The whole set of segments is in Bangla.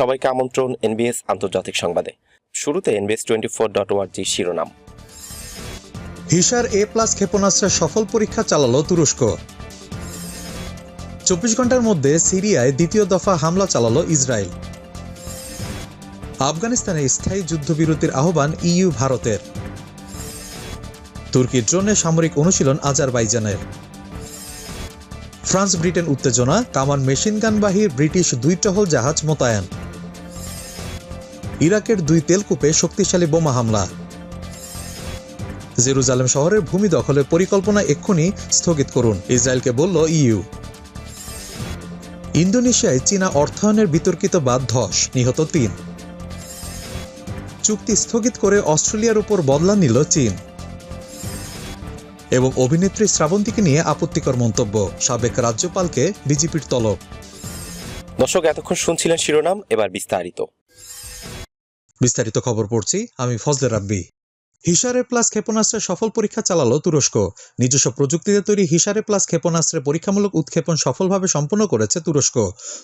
সবাইকে আমন্ত্রণ এনবিএস আন্তর্জাতিক সংবাদে। শুরুতে এনবিএস টোয়েন্টি ফোর ডট ওয়ার্জি শিরোনাম। হিসার এ প্লাস ক্ষেপণাস্ত্রের সফল পরীক্ষা চালালো তুরস্ক। চব্বিশ ঘণ্টার মধ্যে সিরিয়ায় দ্বিতীয় দফা হামলা চালালো ইসরায়েল। আফগানিস্তানে স্থায়ী যুদ্ধবিরতির আহ্বান ইইউ ভারতের। তুর্কির ড্রোনে সামরিক অনুশীলন আজারবাইজানের। ফ্রান্স ব্রিটেন উত্তেজনা, কামান মেশিনগানবাহী ব্রিটিশ দুই টহল জাহাজ মোতায়েন। ইরাকের দুই তেলকূপে শক্তিশালী বোমা হামলা। জেরুজালেম শহরের ভূমি দখলের পরিকল্পনা এক্ষুনি স্থগিত করুন, ইসরায়েলকে বলল ইউ ইন্দোনেশিয়ায় চীনা অর্থায়নের বিতর্কিত বাদ ধস, নিহত তিন। চুক্তি স্থগিত করে অস্ট্রেলিয়ার উপর বদলা নিল চীন। এবং অভিনেত্রী শ্রাবন্তীকে নিয়ে আপত্তিকর মন্তব্য, সাবেক রাজ্যপালকে বিজেপির তলব। দর্শক, এতক্ষণ শুনছিলেন শিরোনাম, এবার বিস্তারিত। বিস্তারিত খবর পড়ছি। আমি ফজলে রাব্বি। হিসারে প্লাস ক্ষেপণাস্ত্রের সফল পরীক্ষা চালালো তুরস্ক। নিজস্ব প্রযুক্তিতে তৈরি হিসারে প্লাস ক্ষেপণাস্ত্রের পরীক্ষামূলক উৎক্ষেপণ সফলভাবে সম্পন্ন করেছে তুরস্ক।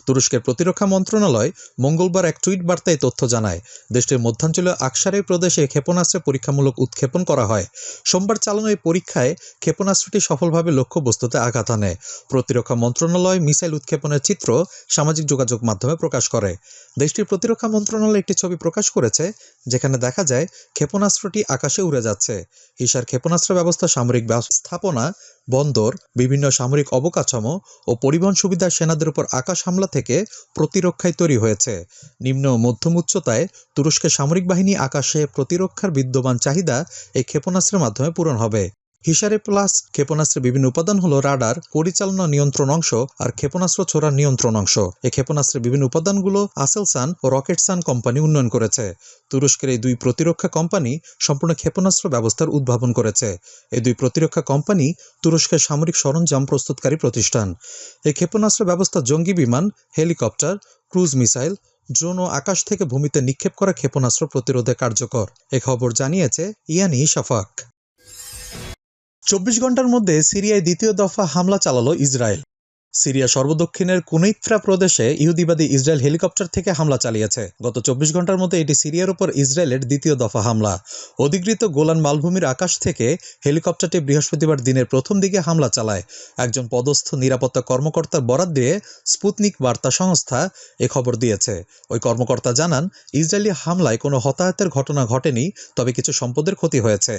তুরস্কের প্রতিরক্ষা মন্ত্রণালয় মঙ্গলবার এক টুইট বার্তায় তথ্য জানায়, দেশটির মধ্যাঞ্চলীয় আকসারে প্রদেশে ক্ষেপণাস্ত্রের পরীক্ষামূলক উৎক্ষেপণ করা হয়। সোমবার চালানো এই পরীক্ষায় ক্ষেপণাস্ত্রটি সফলভাবে লক্ষ্যবস্তুতে আঘাত আনে। প্রতিরক্ষা মন্ত্রণালয় মিসাইল উৎক্ষেপণের চিত্র সামাজিক যোগাযোগ মাধ্যমে প্রকাশ করে। দেশটির প্রতিরক্ষা মন্ত্রণালয় একটি ছবি প্রকাশ করেছে, যেখানে দেখা যায়, ক্ষেপণাস্ত্রটি আকাশে উড়ে যাচ্ছে। হিসার ক্ষেপণাস্ত্র ব্যবস্থা, সামরিক ব্যবস্থাপনা, বন্দর, বিভিন্ন সামরিক অবকাঠামো ও পরিবহন সুবিধা সেনাদের উপর আকাশ হামলা থেকে প্রতিরক্ষায় তৈরি হয়েছে। নিম্ন মধ্যম উচ্চতায় তুরস্কের সামরিক বাহিনী আকাশে প্রতিরক্ষার বিদ্যমান চাহিদা এই ক্ষেপণাস্ত্রের মাধ্যমে পূরণ হবে। হিসারে প্লাস ক্ষেপণাস্ত্রের বিভিন্ন উপাদান হলো রাডার, পরিচালনা নিয়ন্ত্রণ অংশ আর ক্ষেপণাস্ত্র ছোড়ার নিয়ন্ত্রণ অংশ। এই ক্ষেপণাস্ত্রের বিভিন্ন উপাদানগুলো আসেলসান ও রকেটসান কোম্পানি উন্নয়ন করেছে। তুরস্কের এই দুই প্রতিরক্ষা কোম্পানি সম্পূর্ণ ক্ষেপণাস্ত্র ব্যবস্থার উদ্ভাবন করেছে। এই দুই প্রতিরক্ষা কোম্পানি তুরস্কের সামরিক সরঞ্জাম প্রস্তুতকারী প্রতিষ্ঠান। এই ক্ষেপণাস্ত্র ব্যবস্থা জঙ্গি বিমান, হেলিকপ্টার, ক্রুজ মিসাইল, ড্রোন ও আকাশ থেকে ভূমিতে নিক্ষেপ করা ক্ষেপণাস্ত্র প্রতিরোধে কার্যকর। এ খবর জানিয়েছে ইয়ানি শাফাক। চব্বিশ ঘণ্টার মধ্যে সিরিয়ায় দ্বিতীয় দফা হামলা চালালো ইসরায়েল। সিরিয়া সর্বদক্ষিণের কুনৈত্রা প্রদেশে ইহুদিবাদী ইসরায়েল হেলিকপ্টার থেকে হামলা চালিয়েছে। গত চব্বিশ ঘণ্টার মধ্যে এটি সিরিয়ার উপর ইসরায়েলের দ্বিতীয় দফা হামলা। অধিকৃত গোলান মালভূমির আকাশ থেকে হেলিকপ্টারটি বৃহস্পতিবার দিনের প্রথম দিকে হামলা চালায়। একজন পদস্থ নিরাপত্তা কর্মকর্তার বরাত দিয়ে স্পুতনিক বার্তা সংস্থা এ খবর দিয়েছে। ওই কর্মকর্তা জানান, ইসরায়েলি হামলায় কোনো হতাহতের ঘটনা ঘটেনি, তবে কিছু সম্পদের ক্ষতি হয়েছে।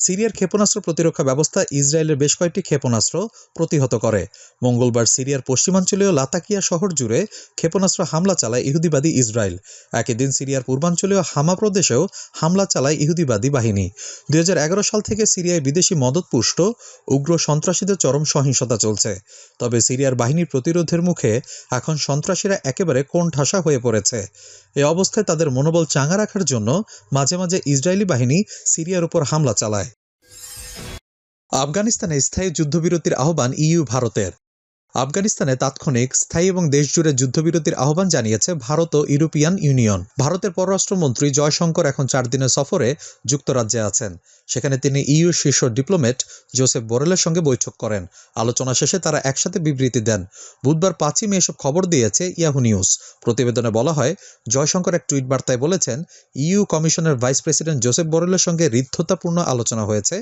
সিরিয়ার ক্ষেপণাস্ত্র প্রতিরক্ষা ব্যবস্থা ইসরায়েলের বেশ কয়েকটি ক্ষেপণাস্ত্র প্রতিহত করে। মঙ্গলবার সিরিয়ার পশ্চিমাঞ্চলীয় লাতাকিয়া শহর জুড়ে ক্ষেপণাস্ত্র হামলা চালায় ইহুদিবাদী ইসরায়েল। একই দিন সিরিয়ার পূর্বাঞ্চলীয় হামা প্রদেশেও হামলা চালায় ইহুদিবাদী বাহিনী। দুই হাজার এগারো সাল থেকে সিরিয়ায় বিদেশি মদতপুষ্ট উগ্র সন্ত্রাসীদের চরম সহিংসতা চলছে। তবে সিরিয়ার বাহিনীর প্রতিরোধের মুখে এখন সন্ত্রাসীরা একেবারে কোণঠাসা হয়ে পড়েছে। এ অবস্থায় তাদের মনোবল চাঙা রাখার জন্য মাঝে মাঝে ইসরায়েলি বাহিনী সিরিয়ার উপর হামলা চালায়। আফগানিস্তানে স্থায়ী যুদ্ধবিরতির আহ্বান ইইউ ভারতের। আফগানিস্তানে তাৎক্ষণিক স্থায়ী এবং দেশজুড়ে যুদ্ধবিরতির আহ্বান জানিয়েছে ভারত ও ইউরোপিয়ান ইউনিয়ন। ভারতের পররাষ্ট্রমন্ত্রী জয়শঙ্কর এখন চার দিনের সফরে যুক্তরাজ্যে আছেন। সেখানে তিনি ইইউ শীর্ষ ডিপ্লোমেট জোসেফ বোরেলের সঙ্গে বৈঠক করেন। আলোচনা শেষে তারা একসাথে বিবৃতি দেন। বুধবার পাঁচই মে এসব খবর দিয়েছে ইয়াহু নিউজ। প্রতিবেদনে বলা হয়, জয়শঙ্কর এক টুইট বার্তায় বলেছেন ইইউ কমিশনের ভাইস প্রেসিডেন্ট জোসেফ বোরেলের সঙ্গে হৃদ্ধতাপূর্ণ আলোচনা হয়েছে।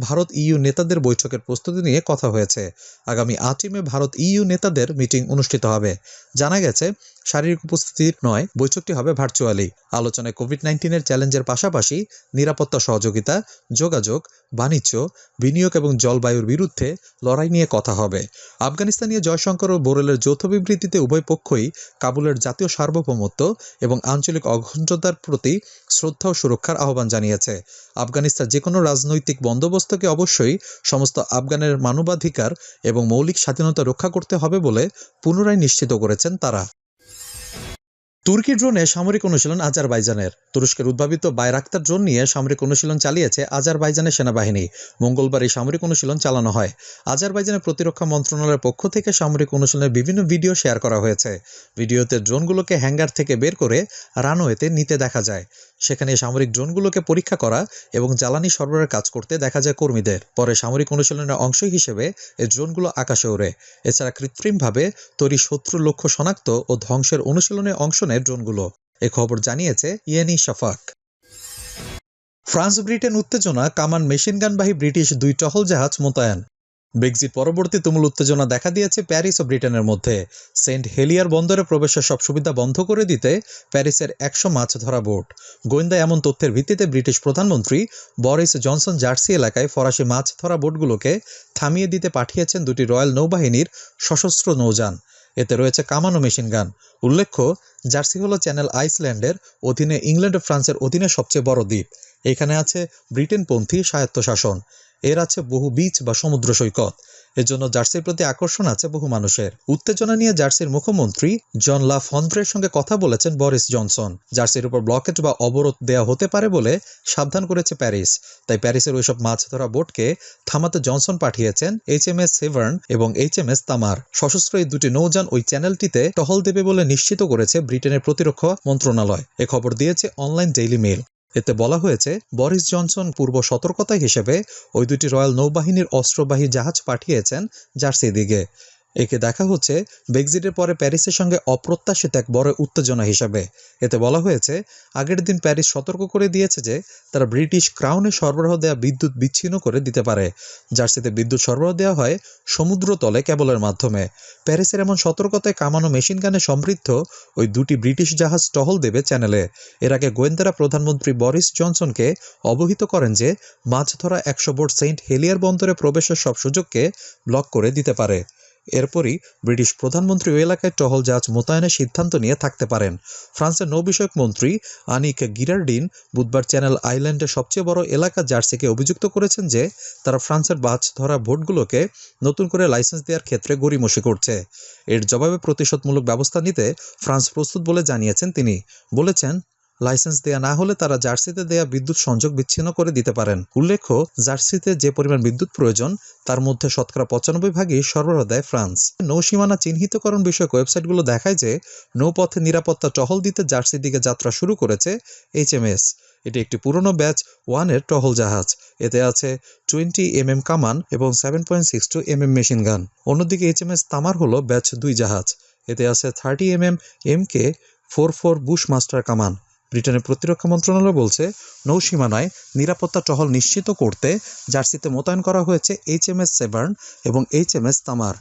ভারত ইইউ নেতাদের বৈঠকের প্রস্তুতি নিয়ে কথা হয়েছে। আগামী আটই মে ভারত ইইউ নেতাদের মিটিং অনুষ্ঠিত হবে। জানা গেছে, শারীরিক উপস্থিতির নয়, বৈঠকটি হবে ভার্চুয়ালি। আলোচনায় কোভিড নাইন্টিনের চ্যালেঞ্জের পাশাপাশি নিরাপত্তা সহযোগিতা যোগাযোগ, বাণিজ্য, বিনিয়োগ এবং জলবায়ুর বিরুদ্ধে লড়াই নিয়ে কথা হবে। আফগানিস্তানীয় জয়শঙ্কর ও বোরেলের যৌথ বিবৃতিতে উভয় পক্ষই কাবুলের জাতীয় সার্বভৌমত্ব এবং আঞ্চলিক অখণ্ডতার প্রতি শ্রদ্ধা ও সুরক্ষার আহ্বান জানিয়েছে। আফগানিস্তান যে কোনো রাজনৈতিক বন্দোবস্তকে অবশ্যই সমস্ত আফগানের মানবাধিকার এবং মৌলিক স্বাধীনতা রক্ষা করতে হবে বলে পুনরায় নিশ্চিত করেছেন তারা। তুর্কি ড্রোনে সামরিক অনুশীলন আজারবাইজানের। তুরস্কের উদ্ভাবিত বাইরাক্তার ড্রোন নিয়ে সামরিক অনুশীলন চালিয়েছে আজারবাইজানের সেনাবাহিনী। মঙ্গলবার এই সামরিক অনুশীলন চালানো হয়। আজারবাইজানের প্রতিরক্ষা মন্ত্রণালয়ের পক্ষ থেকে সামরিক অনুশীলনের বিভিন্ন ভিডিও শেয়ার করা হয়েছে। ভিডিওতে ড্রোনগুলোকে হ্যাঙ্গার থেকে বের করে রানওয়েতে নিতে দেখা যায়। সেখানে সামরিক ড্রোনগুলোকে পরীক্ষা করা এবং জ্বালানি সরবরাহের কাজ করতে দেখা যায় কর্মীদের। পরে সামরিক অনুশীলনের অংশ হিসেবে এই ড্রোনগুলো আকাশে ওড়ে। এছাড়া কৃত্রিমভাবে তৈরি শত্রু লক্ষ্য শনাক্ত ও ধ্বংসের অনুশীলনে অংশ নেয় ড্রোনগুলো। এ খবর জানিয়েছে ইয়েনি শাফাক। ফ্রান্স ব্রিটেন উত্তেজনা, কামান মেশিনগানবাহী ব্রিটিশ দুই টহল জাহাজ মোতায়েন। ব্রেক্সিট পরবর্তী তুমুল উত্তেজনা দেখা দিয়েছে প্যারিস ও ব্রিটেনের মধ্যে। সেন্ট হেলিয়ার বন্দরে প্রবেশের সব সুবিধা বন্ধ করে দিতে প্যারিসের একশো মাছ ধরা বোট গোয়েন্দা এমন তথ্যের ভিত্তিতে ব্রিটিশ প্রধানমন্ত্রী বরিস জনসন জার্সি এলাকায় ফরাসি মাছ ধরা বোটগুলোকে থামিয়ে দিতে পাঠিয়েছেন দুটি রয়্যাল নৌবাহিনীর সশস্ত্র নৌযান। এতে রয়েছে কামানো মেশিন গান। উল্লেখ্য, জার্সি হলো চ্যানেল আইসল্যান্ডের অধীনে ইংল্যান্ড ও ফ্রান্সের অধীনে সবচেয়ে বড় দ্বীপ। এখানে আছে ব্রিটেনপন্থী স্বায়ত্তশাসন। এর আছে বহু বিচ বা সমুদ্র সৈকত। এর জন্য জার্সির প্রতি আকর্ষণ আছে বহু মানুষের। উত্তেজনা নিয়ে জার্সির মুখ্যমন্ত্রী জন লা ফন্দ্রের সঙ্গে কথা বলেছেন বরিস জনসন। জার্সির উপর ব্লকেট বা অবরোধ দেওয়া হতে পারে বলে সাবধান করেছে প্যারিস। তাই প্যারিসের ওইসব মাছ ধরা বোটকে থামাতে জনসন পাঠিয়েছেন এইচ এম এস সেভার্ন এবং এইচ এম এস তামার। সশস্ত্র এই দুটি নৌযান ওই চ্যানেলটিতে টহল দেবে বলে নিশ্চিত করেছে ব্রিটেনের প্রতিরক্ষা মন্ত্রণালয়। এ খবর দিয়েছে অনলাইন ডেইলি মেল এতে বলা হয়েছে, বরিস জনসন পূর্ব সতর্কতা হিসেবে ওই দুটি রয়্যাল নৌবাহিনীর অস্ত্রবাহী জাহাজ পাঠিয়েছেন জার্সি দিকে একে দেখা হচ্ছে ব্রেক্সিটের পরে প্যারিসের সঙ্গে অপ্রত্যাশিত এক বড় উত্তেজনা হিসাবে। এতে বলা হয়েছে, আগের দিন প্যারিস সতর্ক করে দিয়েছে যে, তারা ব্রিটিশ ক্রাউনে সরবরাহ দেওয়া বিদ্যুৎ বিচ্ছিন্ন করে দিতে পারে। যার জার্সিতে বিদ্যুৎ সরবরাহ দেওয়া হয় সমুদ্রতলে কেবলের মাধ্যমে। প্যারিসের এমন সতর্কতায় কামানো মেশিন গানে সমৃদ্ধ ওই দুটি ব্রিটিশ জাহাজ টহল দেবে চ্যানেলে। এর আগে গোয়েন্দারা প্রধানমন্ত্রী বরিস জনসনকে অবহিত করেন যে, মাছ ধরা একশো বোট সেন্ট হেলিয়ার বন্দরে প্রবেশের সব সুযোগকে ব্লক করে দিতে পারে। এরপরই ব্রিটিশ প্রধানমন্ত্রী ওই এলাকায় টহল জাহাজ মোতায়েনের সিদ্ধান্ত নিয়ে থাকতে পারেন। ফ্রান্সের নৌবিষয়ক মন্ত্রী আনিক গিরার্ডিন বুধবার চ্যানেল আইল্যান্ডের সবচেয়ে বড় এলাকা জার্সিকে অভিযুক্ত করেছেন যে, তারা ফ্রান্সের মাছ ধরা ভোটগুলোকে নতুন করে লাইসেন্স দেওয়ার ক্ষেত্রে গড়িমসি করছে। এর জবাবে প্রতিশোধমূলক ব্যবস্থা নিতে ফ্রান্স প্রস্তুত বলে জানিয়েছেন তিনি। বলেছেন লাইসেন্স দেয়া না হলে তারা জার্সিতে দেয়া বিদ্যুৎ সংযোগ বিচ্ছিন্ন করে দিতে পারেন। উল্লেখ্য, জার্সিতে যে পরিমাণ বিদ্যুৎ প্রয়োজন, তার মধ্যে শতকরা পঁচানব্বই ভাগই সরবরাহ দেয় ফ্রান্স। নৌসীমানা চিহ্নিতকরণ বিষয়ক ওয়েবসাইটগুলো দেখায় যে, নৌপথে নিরাপত্তা টহল দিতে জার্সির দিকে যাত্রা শুরু করেছে এইচএমএস এটি একটি পুরনো ব্যাচ ওয়ানের টহল জাহাজ। এতে আছে টোয়েন্টি এম এম কামান এবং seven point six two M M machine gun. অন্যদিকে এইচ এম এস তামার হলো ব্যাচ দুই জাহাজ। এতে আছে thirty M M M K four four Bushmaster কামান। ব্রিটেনের প্রতিরক্ষা মন্ত্রণালয় বলছে, নৌসীমানায় নিরাপত্তা টহল নিশ্চিত করতে জার্সিতে মোতায়েন করা হয়েছে এইচ এম এস সেভার্ন এবং এইচ এম এস তামার।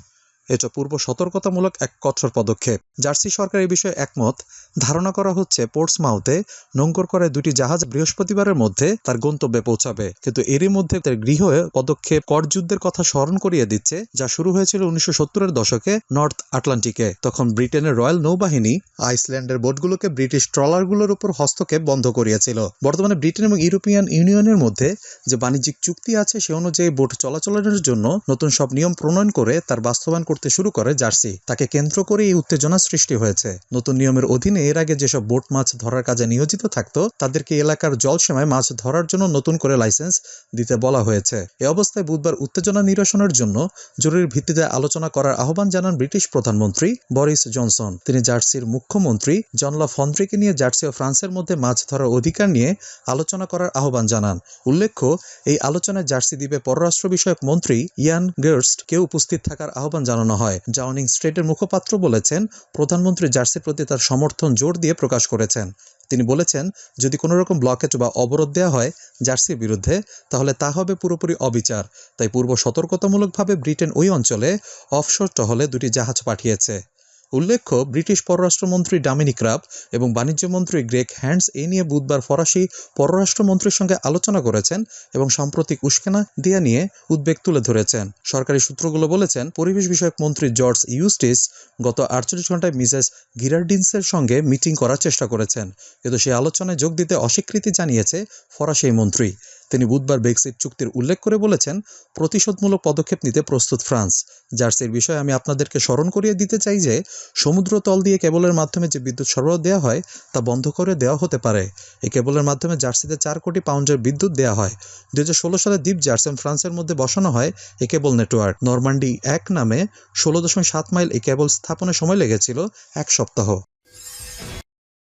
এটা পূর্ব সতর্কতামূলক এক কঠোর পদক্ষেপ। জার্সি সরকার এই বিষয়ে একমত। ধারণা করা হচ্ছে, পোর্টসমাউথে নোঙ্গর করে দুটি জাহাজ বৃহস্পতিবারের মধ্যে তার গন্তব্যে পৌঁছাবে। কিন্তু এরই মধ্যে তার গৃহ পদক্ষেপ করযুদ্ধের কথা স্মরণ করিয়ে দিচ্ছে, যা শুরু হয়েছিল উনিশশো সত্তরের দশকে নর্থ আটলান্টিকে। তখন ব্রিটেনের রয়্যাল নৌবাহিনী আইসল্যান্ডের বোটগুলোকে ব্রিটিশ ট্রলারগুলোর উপর হস্তক্ষেপ বন্ধ করিয়েছিল। বর্তমানে ব্রিটেন এবং ইউরোপিয়ান ইউনিয়নের মধ্যে যে বাণিজ্যিক চুক্তি আছে, সে অনুযায়ী বোট চলাচলের জন্য নতুন সব নিয়ম প্রণয়ন করে তার বাস্তবায়ন করতে শুরু করে জার্সি। তাকে কেন্দ্র করে এই উত্তেজনা সৃষ্টি হয়েছে। নতুন নিয়মের অধীনে এর আগে যেসব বোট মাছ ধরার কাজে নিয়োজিত থাকতো, তাদেরকে এলাকার জলসীমায় মাছ ধরার জন্য নতুন করে লাইসেন্স দিতে বলা হয়েছে। এ অবস্থায় বুধবার উত্তেজনা নিরসনের জন্য জরুরি ভিত্তিতে আলোচনা করার আহ্বান জানান ব্রিটিশ প্রধানমন্ত্রী বরিস জনসন। তিনি জার্সির মুখ্যমন্ত্রী জনলা ফন্দ্রিকে নিয়ে জার্সি ও ফ্রান্সের মধ্যে মাছ ধরার অধিকার নিয়ে আলোচনা করার আহ্বান জানান। উল্লেখ্য, এই আলোচনায় জার্সি দ্বীপে পররাষ্ট্র বিষয়ক মন্ত্রী ইয়ান গের্স্ট কে উপস্থিত থাকার আহ্বান জানানো হয়। জাওয়ানিং স্ট্রেটের মুখপাত্র বলেছেন, প্রধানমন্ত্রী জার্সির প্রতি তার সমর্থন জোর দিয়ে প্রকাশ করেছেন। তিনি বলেছেন, যদি কোনো রকম ব্লকেজ বা অবরোধ দেওয়া হয় জার্সির বিরুদ্ধে, তাহলে তা হবে পুরোপুরি অবিচার। তাই পূর্ব সতর্কতামূলকভাবে ব্রিটেন ওই অঞ্চলে অফশোর টহলে দুটি জাহাজ পাঠিয়েছে। উল্লেখ্য, ব্রিটিশ পররাষ্ট্রমন্ত্রী ডামিনিক রাব এবং বাণিজ্যমন্ত্রী গ্রেক হ্যান্ডস এ নিয়ে বুধবার ফরাসি পররাষ্ট্রমন্ত্রীর সঙ্গে আলোচনা করেছেন এবং সাম্প্রতিক উস্কেনা দেয়া নিয়ে উদ্বেগ তুলে ধরেছেন। সরকারি সূত্রগুলো বলেছেন, পরিবেশ বিষয়ক মন্ত্রী জর্জ ইউস্টিস গত আটচল্লিশ ঘন্টায় মিসেস গিরার্ডিন্সের সঙ্গে মিটিং করার চেষ্টা করেছেন। কিন্তু সেই আলোচনায় যোগ দিতে অস্বীকৃতি জানিয়েছে ফরাসি মন্ত্রী। তিনি বুধবার ব্রেক্সিট চুক্তির উল্লেখ করে বলেছেন, প্রতিশোধমূলক পদক্ষেপ নিতে প্রস্তুত ফ্রান্স। জার্সির বিষয়ে আমি আপনাদেরকে স্মরণ করিয়ে দিতে চাই যে, সমুদ্র তল দিয়ে কেবলের মাধ্যমে যে বিদ্যুৎ সরবরাহ দেওয়া হয়, তা বন্ধ করে দেওয়া হতে পারে। এই কেবলের মাধ্যমে জার্সিতে চার কোটি পাউন্ডের বিদ্যুৎ দেওয়া হয়। দুই হাজার ষোলো সালে দ্বীপ জার্সি এবং ফ্রান্সের মধ্যে বসানো হয় এই কেবল নেটওয়ার্ক। নরমান্ডি এক নামে ষোলো দশমিক সাত মাইল এই কেবল স্থাপনে সময় লেগেছিল এক সপ্তাহ।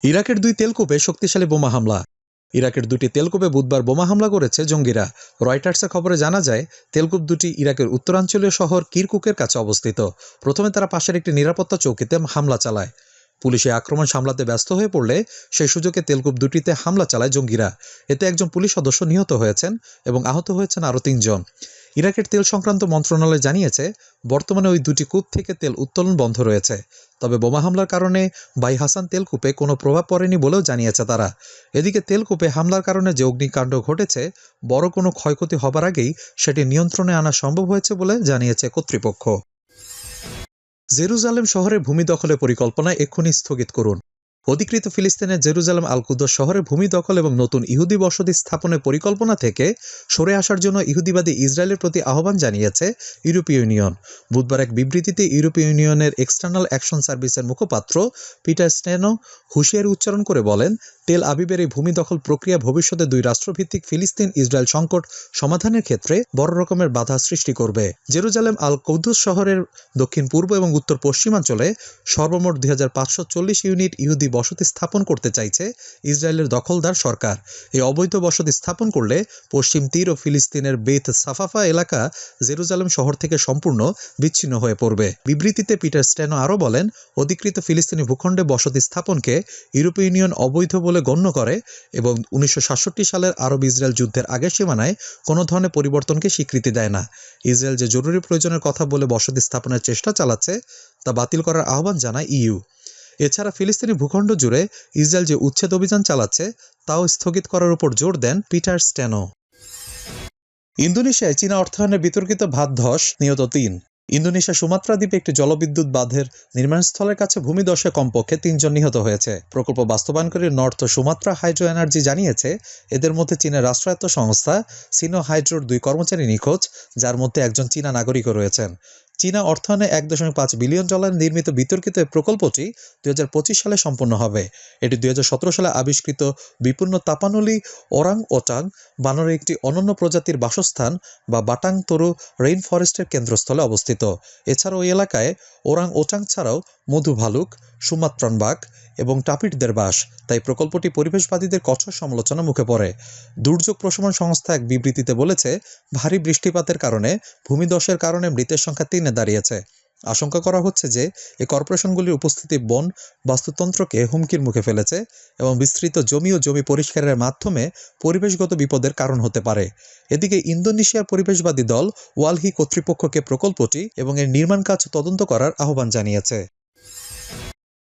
ইরাকের দুই তেলকূপে শক্তিশালী বোমা হামলা। ইরাকের দুটি তেলকুপে বুধবার বোমা হামলা করেছে জঙ্গিরা। রয়টার্সের খবরে জানা যায়, তেলকুপ দুটি ইরাকের উত্তরাঞ্চলীয় শহর কিরকুকের কাছে অবস্থিত। প্রথমে তারা পাশের একটি নিরাপত্তা চৌকিতে হামলা চালায়। পুলিশে আক্রমণ সামলাতে ব্যস্ত হয়ে পড়লে সেই সুযোগে তেলকুপ দুটিতে হামলা চালায় জঙ্গিরা। এতে একজন পুলিশ সদস্য নিহত হয়েছেন এবং আহত হয়েছেন আরও তিনজন। ইরাকের তেল সংক্রান্ত মন্ত্রণালয় জানিয়েছে, বর্তমানে ওই দুটি কূপ থেকে তেল উত্তোলন বন্ধ রয়েছে। তবে বোমা হামলার কারণে বাই হাসান তেলকূপে কোনো প্রভাব পড়েনি বলেও জানিয়েছে তারা। এদিকে তেলকূপে হামলার কারণে যে অগ্নিকাণ্ড ঘটেছে, বড় কোনো ক্ষয়ক্ষতি হবার আগেই সেটি নিয়ন্ত্রণে আনা সম্ভব হয়েছে বলে জানিয়েছে কর্তৃপক্ষ। জেরুজালেম শহরে ভূমি দখলের পরিকল্পনা এক্ষুনি স্থগিত করুন। অধিকৃত ফিলিস্তিনের জেরুজালেম আলকুদ্দ শহরে ভূমি দখল এবং নতুন ইহুদি বসতি স্থাপনের পরিকল্পনা থেকে সরে আসার জন্য ইহুদিবাদী ইসরায়েলের প্রতি আহ্বান জানিয়েছে ইউরোপীয় ইউনিয়ন। বুধবার এক বিবৃতিতে ইউরোপীয় ইউনিয়নের এক্সটার্নাল অ্যাকশন সার্ভিসের মুখপাত্র পিটার স্টেনো হুঁশিয়ারি উচ্চারণ করে বলেন তেল আবিবের এই ভূমি দখল প্রক্রিয়া ভবিষ্যতে দুই রাষ্ট্রভিত্তিক ফিলিস্তিন ইসরায়েল সংকট সমাধানের ক্ষেত্রে বড় রকমের বাধা সৃষ্টি করবে। জেরুজালেম আল কৌদুস শহরের দক্ষিণ, পূর্ব এবং উত্তর পশ্চিমাঞ্চলে সর্বমোট দুই ইউনিট ইহুদি বসতি স্থাপন করতে চাইছে ইসরায়েলের দখলদার সরকার। এই অবৈধ বসতি স্থাপন করলে পশ্চিম তীর ও ফিলিস্তিনের বেত সাফাফা এলাকা জেরুজালেম শহর থেকে সম্পূর্ণ বিচ্ছিন্ন হয়ে পড়বে। বিবৃতিতে পিটার স্ট্যানো আরও বলেন, অধিকৃত ফিলিস্তিনি ভূখণ্ডে বসতি স্থাপনকে ইউরোপীয় ইউনিয়ন অবৈধ বলে গণ্য করে এবং উনিশশো সালের আরব ইসরায়েল যুদ্ধের আগের সীমানায় কোনো ধরনের পরিবর্তনকে স্বীকৃতি দেয় না। ইসরায়েল যে জরুরি প্রয়োজনের কথা বলে বসতি স্থাপনের চেষ্টা চালাচ্ছে, তা বাতিল করার আহ্বান জানায় ইইউ। এছাড়া ফিলিস্তিনি ভূখণ্ড জুড়ে ইসরায়েল যে উচ্ছেদ অভিযান চালাচ্ছে, তাও স্থগিত করার উপর জোর দেন পিটার স্ট্যানো। ইন্দোনেশিয়ায় চীনা অর্থায়নে বিতর্কিত ভাত ধস, নিহত তিন। ইন্দোনেশিয়া সুমাত্রা দ্বীপে একটি জলবিদ্যুৎ বাঁধের নির্মাণস্থলের কাছে ভূমিদশে কমপক্ষে তিনজন নিহত হয়েছে। প্রকল্প বাস্তবায়নকারী নর্থ সুমাত্রা হাইড্রো এনার্জি জানিয়েছে, এদের মধ্যে চীনের রাষ্ট্রায়ত্ত সংস্থা সিনো হাইড্রোর দুই কর্মচারী নিখোঁজ, যার মধ্যে একজন চীনা নাগরিকও রয়েছেন। চীনা অর্থায়নে এক দশমিক পাঁচ বিলিয়ন ডলার নির্মিত বিতর্কিত প্রকল্পটি দুই হাজার পঁচিশ সালে সম্পন্ন হবে। এটি দু হাজার সতেরো সালে আবিষ্কৃত বিপন্ন তাপানুলি, ওরাং ওটাং বানরের একটি অনন্য প্রজাতির বাসস্থান বা বাটাং তরু রেইন ফরেস্টের কেন্দ্রস্থলে অবস্থিত। এছাড়াও এলাকায় ওরাং ওটাং ছাড়াও মধু ভালুক, সুমাত্রান বাঘ এবং টাপিটদের বাস। তাই প্রকল্পটি পরিবেশবাদীদের কঠোর সমালোচনা মুখে পড়ে। দুর্যোগ প্রশমন সংস্থা এক বিবৃতিতে বলেছে, ভারী বৃষ্টিপাতের কারণে ভূমিধসের কারণে মৃতের সংখ্যা তিনে দাঁড়িয়েছে। আশঙ্কা করা হচ্ছে যে এই কর্পোরেশনগুলির উপস্থিতি বন বাস্তুতন্ত্রকে হুমকির মুখে ফেলেছে এবং বিস্তৃত জমি ও জমি পরিষ্কারের মাধ্যমে পরিবেশগত বিপদের কারণ হতে পারে। এদিকে ইন্দোনেশিয়ার পরিবেশবাদী দল ওয়ালহি কর্তৃপক্ষকে প্রকল্পটি এবং এর নির্মাণ কাজ তদন্ত করার আহ্বান জানিয়েছে।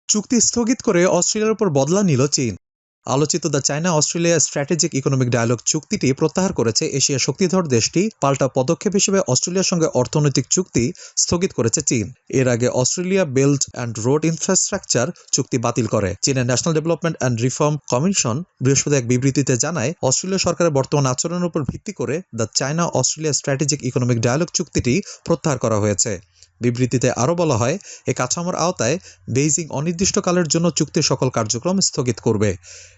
চুক্তি স্থগিত করে অস্ট্রেলিয়ার উপর বদলা নিল চীন। আলোচিত the China Australia strategic economic dialogue চুক্তিটি প্রত্যাহার করেছে এশিয়া শক্তিধর দেশটি, পাল্টা পদক্ষেপ হিসেবে অস্ট্রেলিয়ার সঙ্গে অর্থনৈতিক চুক্তি স্থগিত করেছে চীন। এর আগে Australia Belt and Road infrastructure চুক্তি বাতিল করে। চীনের National Development and Reform Commission বৃহস্পতি এক বিবৃতিতে জানায়, অস্ট্রেলিয়া সরকারের বর্তমান আচরণের উপর ভিত্তি করে the China Australia strategic economic dialogue চুক্তিটি প্রত্যাহার করা হয়েছে। বিবৃতিতে আরও বলা হয়, এ কাঠামোর আওতায় বেইজিং অনির্দিষ্টকালের জন্য চুক্তির সকল কার্যক্রম স্থগিত করবে।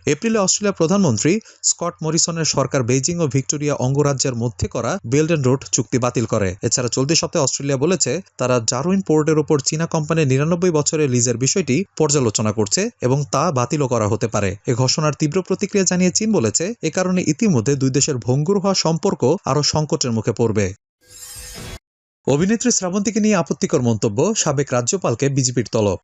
এপ্রিলে অস্ট্রেলিয়ার প্রধানমন্ত্রী স্কট মরিসনের সরকার বেইজিং ও ভিক্টোরিয়া অঙ্গরাজ্যের মধ্যে করা বেল্ট অ্যান্ড রোড চুক্তি বাতিল করে। এছাড়া চলতি সপ্তাহে অস্ট্রেলিয়া বলেছে, তারা জারুইন পোর্টের ওপর চীনা কোম্পানির নিরানব্বই বছরের লিজের বিষয়টি পর্যালোচনা করছে এবং তা বাতিলও করা হতে পারে। এ ঘোষণার তীব্র প্রতিক্রিয়া জানিয়ে চীন বলেছে, এ কারণে ইতিমধ্যে দুই দেশের ভঙ্গুর হওয়া সম্পর্ক আরও সংকটের মুখে পড়বে। অভিনেত্রী শ্রাবন্তীকে নিয়ে আপত্তিকর মন্তব্য সাবেক রাজ্যপালকে বিজেপির তলব।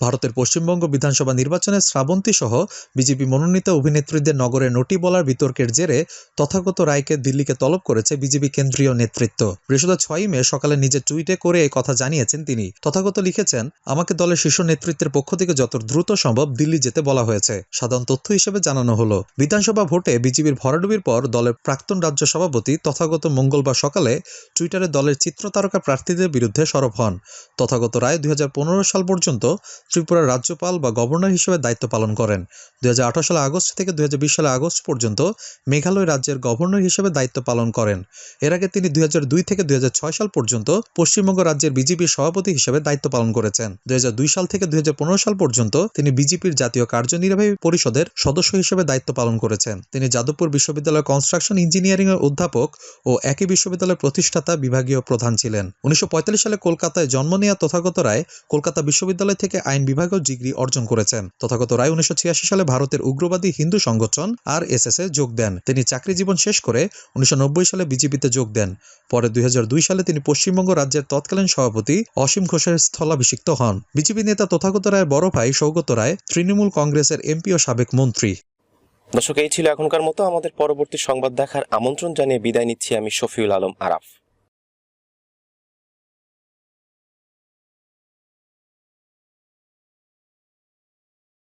ভারতের পশ্চিমবঙ্গ বিধানসভা নির্বাচনে শ্রাবন্তী সহ বিজেপি মনোনীত অভিনেত্রীদের নগরে নটি বলার বিতর্কের জেরে তথাগত রায়কে দিল্লিকে তলব করেছে বিজেপি কেন্দ্রীয় নেতৃত্ব। বৃহস্পতিবার ছয়ই মে সকালে নিজের টুইটে করে এই কথা জানিয়েছেন তিনি। তথাগত লিখেছেন, আমাকে দলের শীর্ষ নেতৃত্বের পক্ষ থেকে যত দ্রুত সম্ভব দিল্লি যেতে বলা হয়েছে। সাধারণ তথ্য হিসেবে জানানো হলো, বিধানসভা ভোটে বিজেপির ভরাডুবির পর দলের প্রাক্তন রাজ্য সভাপতি তথাগত মঙ্গলবার সকালে টুইটারে দলের চিত্রতারকা প্রার্থীদের বিরুদ্ধে সরব হন। তথাগত রায় দুই হাজার পনেরো সাল পর্যন্ত ত্রিপুরার রাজ্যপাল বা গভর্নর হিসেবে দায়িত্ব পালন করেন। দুই সালে আগস্ট থেকে দুই সালে আগস্ট পর্যন্ত মেঘালয় রাজ্যের গভর্নর হিসেবে দায়িত্ব পালন করেন। এর আগে তিনি দুই হাজার দুই থেকে দুই সাল পর্যন্ত পশ্চিমবঙ্গ রাজ্যের বিজেপির সভাপতি হিসেবে দায়িত্ব পালন করেছেন। দুই সাল থেকে দুই সাল পর্যন্ত তিনি বিজেপির জাতীয় কার্যনির্বাহী পরিষদের সদস্য হিসেবে দায়িত্ব পালন করেছেন। তিনি যাদবপুর বিশ্ববিদ্যালয়ের কনস্ট্রাকশন ইঞ্জিনিয়ারিং এর অধ্যাপক ও একই বিশ্ববিদ্যালয়ের প্রতিষ্ঠাতা বিভাগীয় প্রধান ছিলেন। উনিশশো পঁয়তাল্লিশ সালে কলকাতায় জন্ম নেওয়া তথাগত রায় কলকাতা বিশ্ববিদ্যালয় থেকে আইন আইন বিভাগেও ডিগ্রি অর্জন করেছেন। তথাগত রায় উনিশশো ছিয়াশি সালে ভারতের উগ্রবাদী হিন্দু সংগঠন আর এস এ যোগ দেন। তিনি চাকরি জীবন শেষ করে উনিশশো সালে বিজেপিতে যোগ দেন। পরে দুই সালে তিনি পশ্চিমবঙ্গ রাজ্যের তৎকালীন সভাপতি অসীম ঘোষের স্থলাভিষিক্ত হন। বিজেপি নেতা তথাগত রায়ের বড় ভাই সৌগত রায় তৃণমূল কংগ্রেসের এমপি ও সাবেক মন্ত্রী। দর্শক, এই ছিল এখনকার মতো। আমাদের পরবর্তী সংবাদ দেখার আমন্ত্রণ জানিয়ে বিদায় নিচ্ছি আমি শফিউল আলম আরাফ।